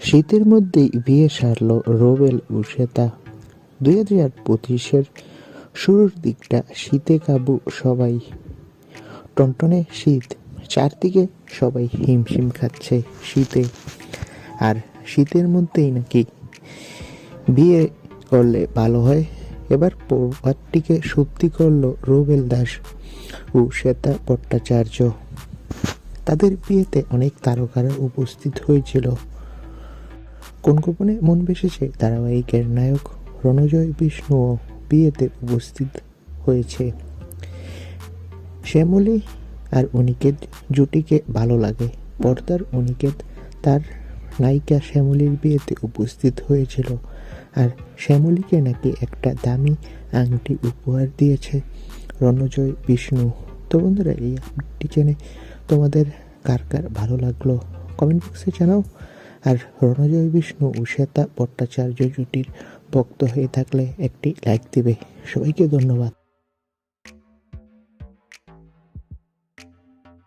শীতের মধ্যেই বিয়ে সারল রোবেল ও শ্বেতা। দুই হাজার পঁচিশের শুরুর দিকটা শীতে কাবু সবাই। টনটনে শীত, চারদিকে সবাই হিমশিম খাচ্ছে শীতে। আর শীতের মধ্যেই নাকি বিয়ে করলে ভালো হয়। এবার প্রভাতটিকে সত্যি করল রুবেল দাস ও শ্বেতা ভট্টাচার্য। তাদের বিয়েতে অনেক তারকারা উপস্থিত হয়েছিল। কোন গোপনে মন বেসেছে? ধারাবাহিকের নায়ক রণজয় বিষ্ণু বিয়েতে উপস্থিত হয়েছে। শ্যামলী আর অনিকেত জুটিকে ভালো লাগে। পর্দার অনিকেত তার নায়িকা শ্যামলীর বিয়েতে উপস্থিত হয়েছিল আর শ্যামলীকে নাকি একটা দামি আংটি উপহার দিয়েছে রণজয় বিষ্ণু। তো বন্ধুরা, এই আপডেটটি জেনে তোমাদের কার কার ভালো লাগল? কমেন্ট বক্সে জানাও। আর রণজয় বিষ্ণু উষেতা ভট্টাচার্য জুটির ভক্ত হয়ে থাকলে একটি লাইক দিবে। সবাইকে ধন্যবাদ।